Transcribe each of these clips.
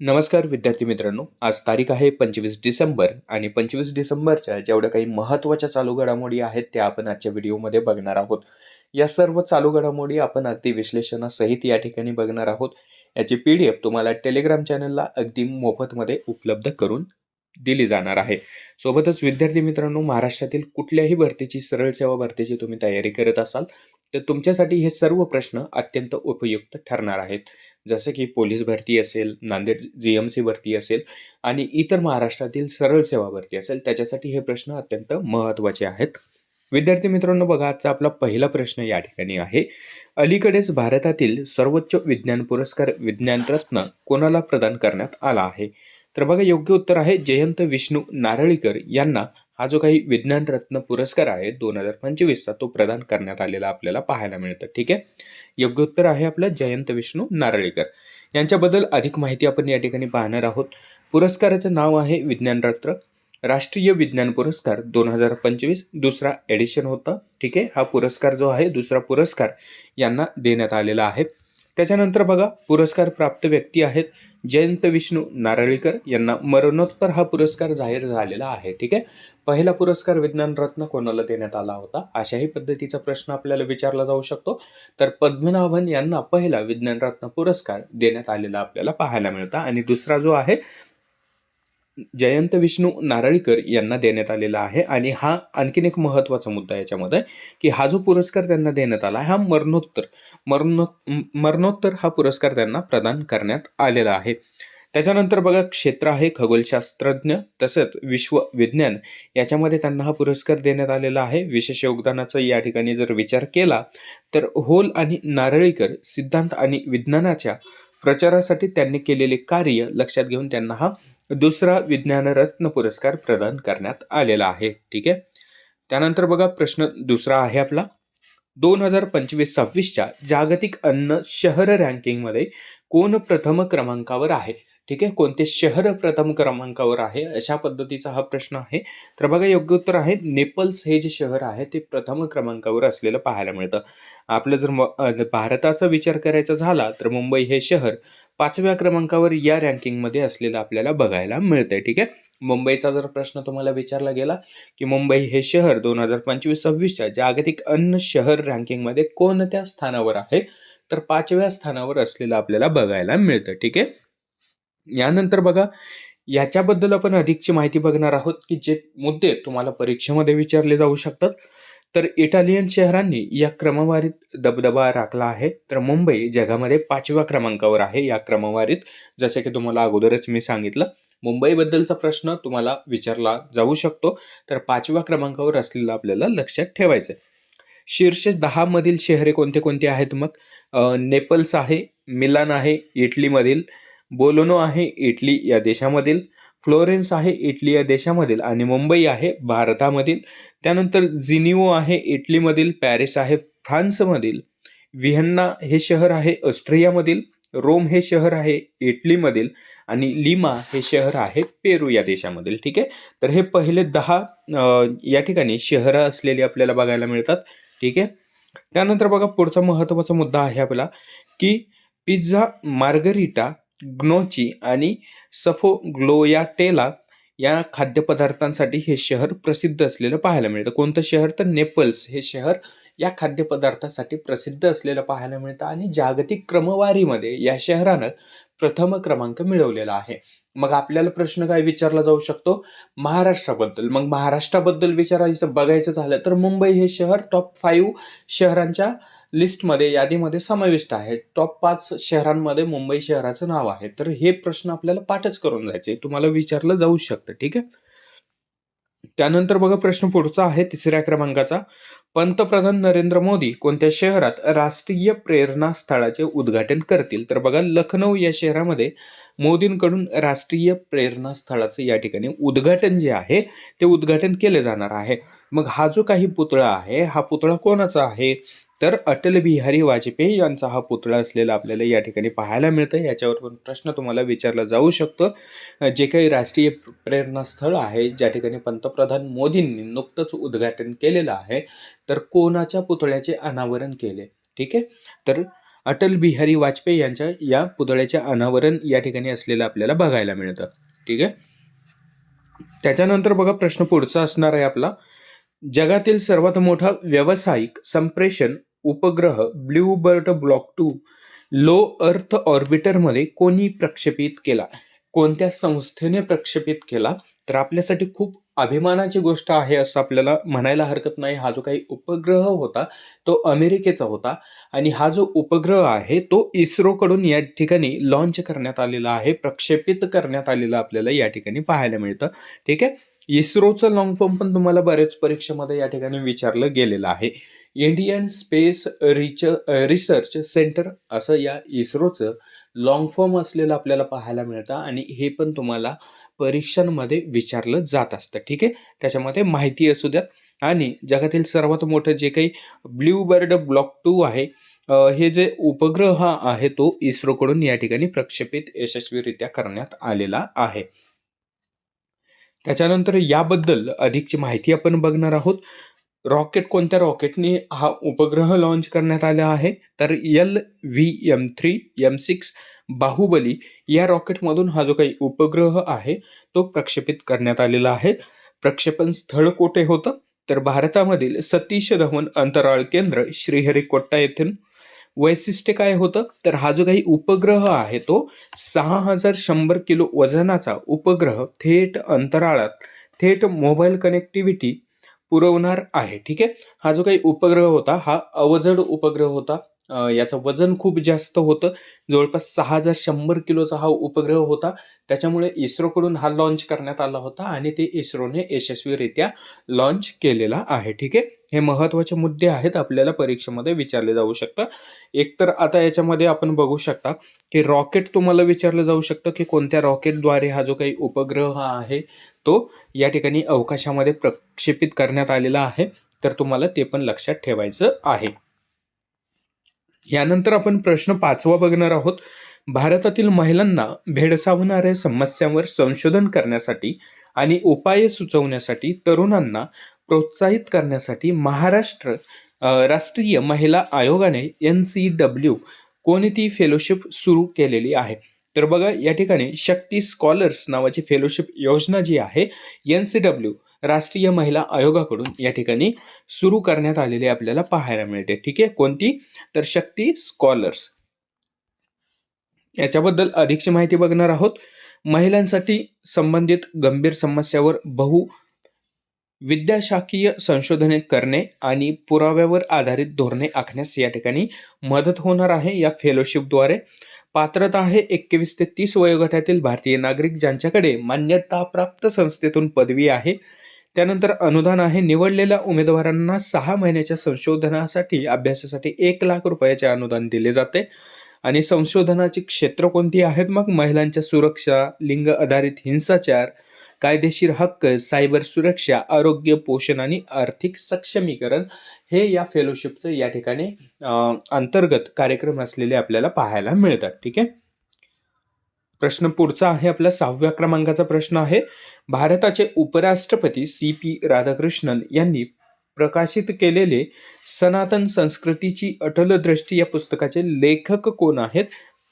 नमस्कार विद्यार्थी मित्रांनो. आज तारीख आहे पंचवीस डिसेंबर आणि पंचवीस डिसेंबरच्या जेवढ्या काही महत्त्वाच्या चालू घडामोडी आहेत त्या आपण आजच्या व्हिडिओमध्ये बघणार आहोत. या सर्व चालू घडामोडी आपण अगदी विश्लेषणासहित या ठिकाणी बघणार आहोत. याची पी डी एफ तुम्हाला टेलिग्राम चॅनलला अगदी मोफतमध्ये उपलब्ध करून दिली जाणार आहे. सोबतच विद्यार्थी मित्रांनो महाराष्ट्रातील कुठल्याही भरतीची सरळ सेवा भरतीची तुम्ही तयारी करत असाल तर तुमच्यासाठी हे सर्व प्रश्न अत्यंत उपयुक्त ठरणार आहेत. जसं की पोलीस भरती असेल नांदेड जी एम सी भरती असेल आणि इतर महाराष्ट्रातील सरळ सेवा भरती असेल त्याच्यासाठी हे प्रश्न अत्यंत महत्त्वाचे आहेत. विद्यार्थी मित्रांनो बघा आजचा आपला पहिला प्रश्न या ठिकाणी आहे. अलीकडेच भारतातील सर्वोच्च विज्ञान पुरस्कार विज्ञानरत्न कोणाला प्रदान करण्यात आला आहे? तर बघा योग्य उत्तर आहे जयंत विष्णू नारळीकर यांना हा जो काही विज्ञान रत्न पुरस्कार आहे दोन हजार पंचवीसचा तो प्रदान करण्यात आलेला आपल्याला पाहायला मिळतं ठीक आहे? योग्य उत्तर आहे आपलं जयंत विष्णू नारळीकर. यांच्याबद्दल अधिक माहिती आपण या ठिकाणी पाहणार आहोत. पुरस्काराचं नाव आहे विज्ञान रत्न राष्ट्रीय विज्ञान पुरस्कार दोन हजार पंचवीस दुसरा एडिशन होता ठीक आहे? हा पुरस्कार जो आहे दुसरा पुरस्कार यांना देण्यात आलेला आहे. त्याच्यानंतर बघा पुरस्कार प्राप्त व्यक्ती आहेत जयंत विष्णू नारळीकर. यांना मरणोत्तर हा पुरस्कार जाहीर झालेला आहे ठीक आहे? पहिला पुरस्कार विज्ञानरत्न कोणाला देण्यात आला होता? अशाही पद्धतीचा प्रश्न आपल्याला विचारला जाऊ शकतो. तर पद्मनाभन यांना पहिला विज्ञानरत्न पुरस्कार देण्यात आलेला आपल्याला पाहायला मिळतं. आणि दुसरा जो आहे जयंत विष्णू नारळीकर यांना देण्यात आलेला आहे. आणि हा आणखीन एक महत्त्वाचा मुद्दा याच्यामध्ये की हा जो पुरस्कार त्यांना देण्यात आला हा मरणोत्तर मरणो मरणोत्तर हा पुरस्कार त्यांना प्रदान करण्यात आलेला आहे. त्याच्यानंतर बघा क्षेत्र आहे खगोलशास्त्रज्ञ तसंच विश्व विज्ञान याच्यामध्ये त्यांना हा पुरस्कार देण्यात आलेला आहे. विशेष योगदानाचा या ठिकाणी जर विचार केला तर होल आणि नारळीकर सिद्धांत आणि विज्ञानाच्या प्रचारासाठी त्यांनी केलेले कार्य लक्षात घेऊन त्यांना हा दुसरा विज्ञान रत्न पुरस्कार प्रदान करण्यात आलेला आहे. ठीक आहे? त्यानंतर बघा प्रश्न दुसरा आहे आपला. दोन हजार पंचवीस सव्वीसच्या जागतिक अन्न शहर रँकिंगमध्ये कोण प्रथम क्रमांकावर आहे? ठीक आहे? कोणते शहर प्रथम क्रमांकावर आहे? अशा पद्धतीचा हा प्रश्न आहे. तर बघा योग्य उत्तर आहे नेपल्स हे जे शहर आहे ते प्रथम क्रमांकावर असलेलं पाहायला मिळतं. आपलं जर म भारताचा विचार करायचा झाला तर मुंबई हे शहर पाचव्या क्रमांकावर या रँकिंगमध्ये असलेलं आपल्याला बघायला मिळतंय. ठीक आहे? मुंबईचा जर प्रश्न तुम्हाला विचारला गेला की मुंबई हे शहर दोन हजार पंचवीस सव्वीसच्या जागतिक अन्न शहर रँकिंगमध्ये कोणत्या स्थानावर आहे? तर पाचव्या स्थानावर असलेलं आपल्याला बघायला मिळतं. ठीक आहे? यानंतर बघा याच्याबद्दल आपण अधिकची माहिती बघणार आहोत की जे मुद्दे तुम्हाला परीक्षेमध्ये विचारले जाऊ शकतात. तर इटालियन शहरांनी या क्रमवारीत दबदबा राखला आहे. तर मुंबई जगामध्ये पाचव्या क्रमांकावर आहे या क्रमवारीत. जसे की तुम्हाला अगोदरच मी सांगितलं मुंबईबद्दलचा प्रश्न तुम्हाला विचारला जाऊ शकतो. तर पाचव्या क्रमांकावर असलेलं आपल्याला लक्षात ठेवायचं शीर्ष दहा मधील शहरे कोणते कोणते आहेत मग? नेपल्स आहे मिलान आहे इटलीमधील बोलोनो आहे इटली या देशामधील फ्लोरेन्स आहे इटली या देशामधील आणि मुंबई आहे भारतामधील. त्यानंतर जिनिओ आहे इटलीमधील पॅरिस आहे फ्रान्समधील. व्हिएन्ना हे शहर आहे ऑस्ट्रियामधील रोम हे शहर आहे इटलीमधील आणि लिमा हे शहर आहे पेरू या देशामधील. ठीक आहे? तर हे पहिले दहा या ठिकाणी शहरं असलेली आपल्याला बघायला मिळतात. ठीक आहे? त्यानंतर बघा पुढचा महत्त्वाचा मुद्दा आहे आपला की पिझ्झा मार्गरिटा ग्नोची आणि सफो ग्लोयाटेला या खाद्यपदार्थांसाठी हे शहर प्रसिद्ध असलेलं पाहायला मिळतं. कोणतं शहर? तर नेपल्स. हे शहर या खाद्यपदार्थासाठी प्रसिद्ध असलेलं पाहायला मिळतं आणि जागतिक क्रमवारीमध्ये या शहरानं प्रथम क्रमांक मिळवलेला आहे. मग आपल्याला प्रश्न काय विचारला जाऊ शकतो? महाराष्ट्राबद्दल. मग महाराष्ट्राबद्दल विचारायचं बघायचं झालं तर मुंबई हे शहर टॉप फाईव्ह शहरांच्या लिस्टमध्ये यादीमध्ये समाविष्ट आहे. टॉप पाच शहरांमध्ये मुंबई शहराचं नाव आहे. तर हे प्रश्न आपल्याला पाठच करून जायचे. तुम्हाला विचारलं जाऊ शकतं ठीक आहे? त्यानंतर बघा प्रश्न पुढचा आहे तिसऱ्या क्रमांकाचा. पंतप्रधान नरेंद्र मोदी कोणत्या शहरात राष्ट्रीय प्रेरणा स्थळाचे उद्घाटन करतील? तर बघा लखनौ या शहरामध्ये मोदींकडून राष्ट्रीय प्रेरणा स्थळाचं या ठिकाणी उद्घाटन जे आहे ते उद्घाटन केले जाणार आहे. मग हा जो काही पुतळा आहे हा पुतळा कोणाचा आहे? तर अटल बिहारी वाजपेयी यांचा हा पुतळा असलेला आपल्याला या ठिकाणी पाहायला मिळतं याच्यावर पण प्रश्न तुम्हाला विचारला जाऊ शकतो. जे काही राष्ट्रीय प्रेरणास्थळ आहे ज्या ठिकाणी पंतप्रधान मोदींनी नुकतंच उद्घाटन केलेलं आहे तर कोणाच्या पुतळ्याचे अनावरण केले? ठीक आहे? तर अटल बिहारी वाजपेयी यांच्या या पुतळ्याचे अनावरण या ठिकाणी असलेलं आपल्याला बघायला मिळतं. ठीक आहे? त्याच्यानंतर बघा प्रश्न पुढचा असणार आहे आपला. जगातील सर्वात मोठा व्यावसायिक संप्रेषण उपग्रह ब्ल्यू ब्लॉक टू लो अर्थ ऑर्बिटरमध्ये कोणी प्रक्षेपित केला? कोणत्या संस्थेने प्रक्षेपित केला? तर आपल्यासाठी खूप अभिमानाची गोष्ट आहे असं आपल्याला म्हणायला हरकत नाही. हा जो काही उपग्रह होता तो अमेरिकेचा होता आणि हा जो उपग्रह आहे तो इस्रोकडून या ठिकाणी लॉन्च करण्यात आलेला आहे प्रक्षेपित करण्यात आलेला आपल्याला या ठिकाणी पाहायला मिळतं. ठीक आहे? इस्रोचं लॉंग फॉर्म पण तुम्हाला बरेच परीक्षेमध्ये या ठिकाणी विचारलं गेलेलं आहे. Indian space rich research centre असं या इस्रोचं लॉंग फॉर्म असलेलं आपल्याला पाहायला मिळतं आणि हे पण तुम्हाला परीक्षांमध्ये विचारलं जात असतं. ठीक आहे? त्याच्यामध्ये माहिती असू द्यात. आणि जगातील सर्वात मोठं जे काही ब्ल्यू बर्ड ब्लॉक टू आहे हे जे उपग्रह आहे तो इस्रोकडून या ठिकाणी प्रक्षेपित यशस्वीरित्या करण्यात आलेला आहे. त्याच्यानंतर याबद्दल अधिकची माहिती आपण बघणार आहोत. रॉकेट कोणत्या रॉकेटने हा उपग्रह लॉन्च करण्यात आला आहे? तर L V M three M six Bahubali या रॉकेटमधून हा जो काही उपग्रह आहे तो प्रक्षेपित करण्यात आलेला आहे. प्रक्षेपण स्थळ कोठे होतं? तर भारतामधील सतीश धवन अंतराळ केंद्र श्रीहरिकोट्टा येथून. वैशिष्ट्य काय होतं? तर हा जो काही उपग्रह आहे तो सहा हजार शंभर किलो वजनाचा उपग्रह थेट अंतराळात थेट मोबाईल कनेक्टिव्हिटी पुरवणार आहे. ठीक आहे? हा जो काही उपग्रह होता हा अवजड उपग्रह होता याचं वजन खूप जास्त होतं. जवळपास सहा हजार शंभर किलोचा हा उपग्रह होता. त्याच्यामुळे इस्रोकडून हा लॉन्च करण्यात आला होता आणि ते इस्रोने यशस्वीरित्या लॉन्च केलेला आहे. ठीक आहे? हे महत्त्वाचे मुद्दे आहेत. आपल्याला परीक्षेमध्ये विचारले जाऊ शकतं. एकतर आता याच्यामध्ये आपण बघू शकता की रॉकेट तुम्हाला विचारलं जाऊ शकतं की कोणत्या रॉकेटद्वारे हा जो काही उपग्रह आहे तो या ठिकाणी अवकाशामध्ये प्रक्षेपित करण्यात आलेला आहे. तर तुम्हाला ते पण लक्षात ठेवायचं आहे. यानंतर आपण प्रश्न पाचवा बघणार आहोत. भारतातील महिलांना भेडसावणाऱ्या समस्यांवर संशोधन करण्यासाठी आणि उपाय सुचवण्यासाठी तरुणांना प्रोत्साहित करण्यासाठी महाराष्ट्र राष्ट्रीय महिला आयोगाने एन सी डब्ल्यू कोणती फेलोशिप सुरू केलेली आहे? तर बघा या ठिकाणी शक्ती स्कॉलर्स नावाची फेलोशिप योजना जी आहे एन सी डब्ल्यू राष्ट्रीय महिला आयोगाकडून या ठिकाणी सुरू करण्यात आलेली आपल्याला पाहायला मिळते. ठीक आहे? कोणती? तर शक्ती स्कॉलर्स याच्याबद्दल अधिकची माहिती बघणार आहोत. महिलांसाठी संबंधित गंभीर समस्यावर बहु विद्याशाखीय संशोधने करणे आणि पुराव्यावर आधारित धोरणे आखण्यास या ठिकाणी मदत होणार आहे या फेलोशिपद्वारे पात्रता आहे एकवीस ते तीस वयोगटातील भारतीय नागरिक ज्यांच्याकडे मान्यताप्राप्त संस्थेतून पदवी आहे. त्यानंतर अनुदान आहे. निवडलेल्या उमेदवारांना सहा महिन्याच्या संशोधनासाठी अभ्यासासाठी एक लाख रुपयाचे अनुदान दिले जाते. आणि संशोधनाची क्षेत्र कोणती आहेत? मग महिलांच्या सुरक्षा लिंग आधारित हिंसाचार कायदेशीर हक्क सायबर सुरक्षा आरोग्य पोषण आणि आर्थिक सक्षमीकरण हे या फेलोशिपचं या ठिकाणी अंतर्गत कार्यक्रम असलेले आपल्याला पाहायला मिळतात. ठीक आहे? प्रश्न पुढचा आहे आपला सहाव्या क्रमांकाचा प्रश्न आहे. भारताचे उपराष्ट्रपती सी पी राधाकृष्णन यांनी प्रकाशित केलेले सनातन संस्कृतीची अटल दृष्टी या पुस्तकाचे लेखक कोण आहेत?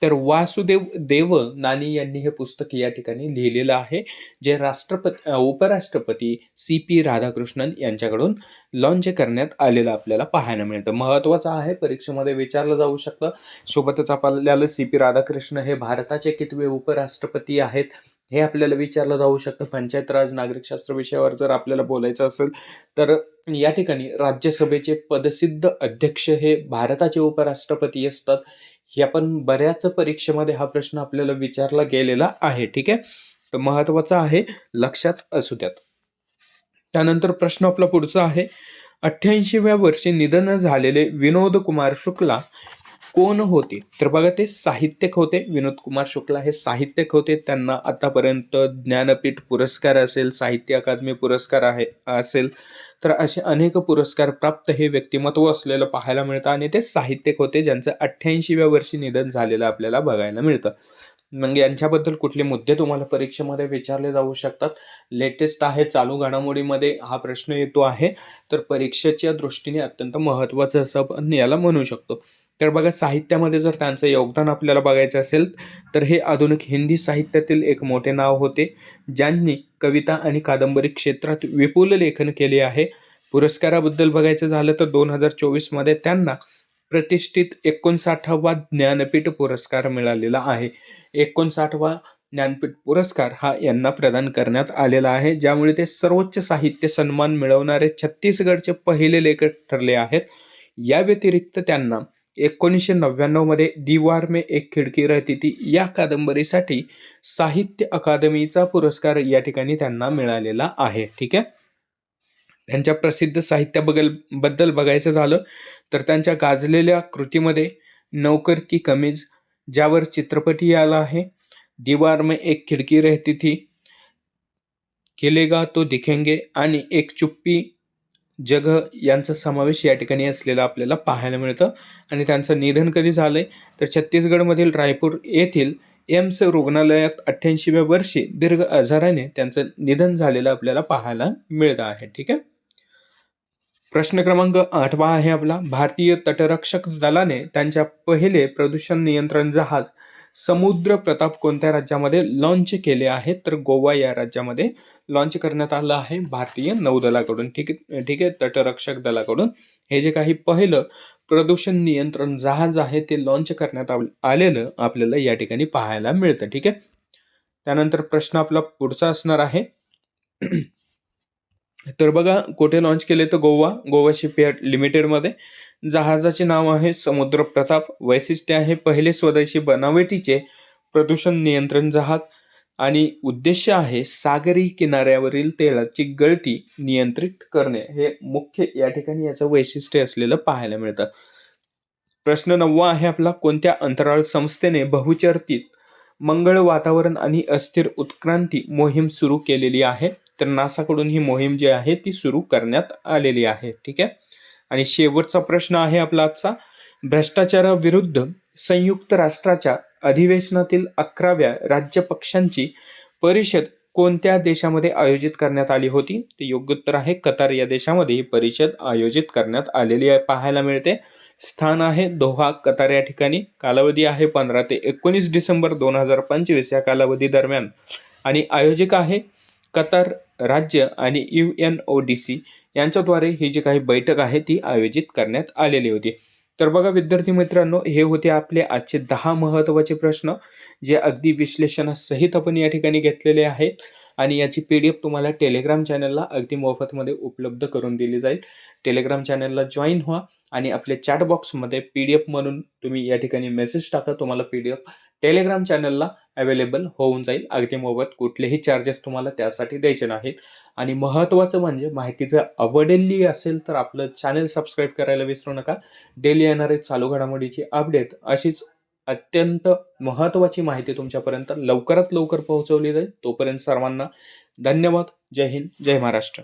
तर वासुदेव देव नानी यांनी हे पुस्तक या ठिकाणी लिहिलेलं आहे जे राष्ट्रपती उपराष्ट्रपती सी पी राधाकृष्णन यांच्याकडून लॉन्च करण्यात आलेलं आपल्याला पाहायला मिळतं. महत्त्वाचं आहे परीक्षेमध्ये विचारलं जाऊ शकतं. सोबतच आपल्याला सी पी राधाकृष्ण हे भारताचे कितवे उपराष्ट्रपती आहेत? हे आपल्याला विचारलं जाऊ शकतं. पंचायत राज नागरिकशास्त्र विषयावर जर आपल्याला बोलायचं असेल तर या ठिकाणी राज्यसभेचे पदसिद्ध अध्यक्ष हे भारताचे उपराष्ट्रपती असतात. या पण बऱ्याच परीक्षेमध्ये हा प्रश्न आपल्याला विचारला गेलेला आहे ठीक आहे? तर महत्त्वाचा आहे लक्षात असू द्यात. त्यानंतर प्रश्न आपला पुढचा आहे. अठ्ठ्याऐंशीव्या वर्षी निधन झालेले विनोद कुमार शुक्ला कोण होते? तर बघा ते साहित्यिक होते. विनोद कुमार शुक्ला हे साहित्यिक होते. त्यांना आतापर्यंत ज्ञानपीठ पुरस्कार असेल साहित्य अकादमी पुरस्कार आहे असेल तर असे अनेक पुरस्कार प्राप्त हे व्यक्तिमत्व असलेलं पाहायला मिळतं आणि ते साहित्यिक होते ज्यांचं अठ्ठ्याऐंशीव्या वर्षी निधन झालेलं आपल्याला बघायला मिळतं. मग यांच्याबद्दल कुठले मुद्दे तुम्हाला परीक्षेमध्ये विचारले जाऊ शकतात? लेटेस्ट आहे चालू घडामोडीमध्ये हा प्रश्न येतो आहे. तर परीक्षेच्या दृष्टीने अत्यंत महत्त्वाचं असं आपण याला म्हणू शकतो. तर बघा साहित्यामध्ये जर त्यांचं योगदान आपल्याला बघायचं असेल तर हे आधुनिक हिंदी साहित्यातील एक मोठे नाव होते ज्यांनी कविता आणि कादंबरी क्षेत्रात विपुल लेखन केले आहे. पुरस्काराबद्दल बघायचं झालं तर दोन हजार चोवीसमध्ये त्यांना प्रतिष्ठित एकोणसाठावा ज्ञानपीठ पुरस्कार मिळालेला आहे. एकोणसाठवा ज्ञानपीठ पुरस्कार हा यांना प्रदान करण्यात आलेला आहे ज्यामुळे ते सर्वोच्च साहित्य सन्मान मिळवणारे छत्तीसगडचे पहिले लेखक ठरले आहेत. या व्यतिरिक्त त्यांना एकोणीसशे नव्याण्णवमध्ये दीवार में एक खिडकी रहती थी या कादंबरीसाठी साहित्य अकादमीचा पुरस्कार या ठिकाणी त्यांना मिळालेला आहे. ठीक आहे? त्यांच्या प्रसिद्ध साहित्याबद्दल बद्दल बघायचं झालं तर त्यांच्या गाजलेल्या कृतीमध्ये नौकर की कमीज ज्यावर चित्रपटही आला आहे. दीवार में एक खिडकी रहती थी केलेगा तो दिखेंगे आणि एक चुप्पी जग यांचा समावेश या ठिकाणी असलेला आपल्याला पाहायला मिळतं. आणि त्यांचं निधन कधी झालंय? तर छत्तीसगडमधील रायपूर येथील एम्स रुग्णालयात अठ्ठ्याऐंशीव्या वर्षी दीर्घ आजाराने त्यांचं निधन झालेलं आपल्याला पाहायला मिळतं आहे. ठीक आहे? प्रश्न क्रमांक आठवा आहे आपला. भारतीय तटरक्षक दलाने त्यांच्या पहिले प्रदूषण नियंत्रण जहाज समुद्र प्रताप कोणत्या राज्यामध्ये लॉन्च केले आहे? तर गोवा या राज्यामध्ये लॉन्च करण्यात आलं आहे भारतीय नौदलाकडून. ठीक आहे ठीक आहे तटरक्षक दलाकडून. हे जे काही पहिलं प्रदूषण नियंत्रण जहाज आहे ते लॉन्च करण्यात आलेलं आपल्याला या ठिकाणी पाहायला मिळतं. ठीक आहे? त्यानंतर प्रश्न आपला पुढचा असणार आहे. तर बघा कुठे लॉन्च केले तर गोवा गोवा शिपयार्ड लिमिटेडमध्ये. जहाजाचे नाव आहे समुद्र प्रताप वैशिष्ट्य आहे पहिले स्वदेशी बनावटीचे प्रदूषण नियंत्रण जहाज. आणि उद्देश आहे सागरी किनाऱ्यावरील तेलाची गळती नियंत्रित करणे. हे मुख्य या ठिकाणी याचं वैशिष्ट्य असलेलं पाहायला मिळतं. प्रश्न नववा आहे आपला कोणत्या अंतराळ संस्थेने बहुचर्चित मंगळ वातावरण आणि अस्थिर उत्क्रांती मोहीम सुरू केलेली आहे? तर नासाकडून ही मोहीम जी आहे ती सुरू करण्यात आलेली आहे. ठीक आहे? आणि शेवटचा प्रश्न आहे आपला आजचा. भ्रष्टाचाराविरुद्ध संयुक्त राष्ट्राच्या अधिवेशनातील अकराव्या राज्य पक्षांची परिषद कोणत्या देशामध्ये आयोजित करण्यात आली होती? ते योग्य उत्तर आहे कतार या देशामध्ये ही परिषद आयोजित करण्यात आलेली आहे पाहायला मिळते. स्थान आहे दोहा कतार या ठिकाणी. कालावधी आहे पंधरा ते एकोणीस डिसेंबर दोन हजार पंचवीस या कालावधी दरम्यान. आणि आयोजक आहे कतार राज्य आणि U N O D C यांच्याद्वारे ही जी काही बैठक आहे ती आयोजित करण्यात आलेली होती. तर बघा विद्यार्थी मित्रांनो हे होते आपले आजचे दहा महत्त्वाचे प्रश्न जे अगदी विश्लेषणासहित आपण या ठिकाणी घेतलेले आहेत. आणि याची पी डी एफ तुम्हाला टेलिग्राम चॅनलला अगदी मोफतमध्ये उपलब्ध करून दिली जाईल. टेलिग्राम चॅनलला जॉईन व्हा आणि आपल्या चॅट बॉक्समध्ये पी डी एफ म्हणून तुम्ही या ठिकाणी मेसेज टाका तुम्हाला पी डी एफ टेलिग्राम चॅनलला अवेलेबल होऊन जाईल. अगदी मोबत कुठलेही चार्जेस तुम्हाला त्यासाठी द्यायचे नाहीत. आणि महत्त्वाचं म्हणजे माहिती जर आवडलेली असेल तर आपलं चॅनल सबस्क्राईब करायला विसरू नका. डेली येणारे चालू घडामोडीची अपडेट अशीच अत्यंत महत्त्वाची माहिती तुमच्यापर्यंत लवकरात लवकर पोहोचवली जाईल. तोपर्यंत सर्वांना धन्यवाद. जय हिंद. जय महाराष्ट्र.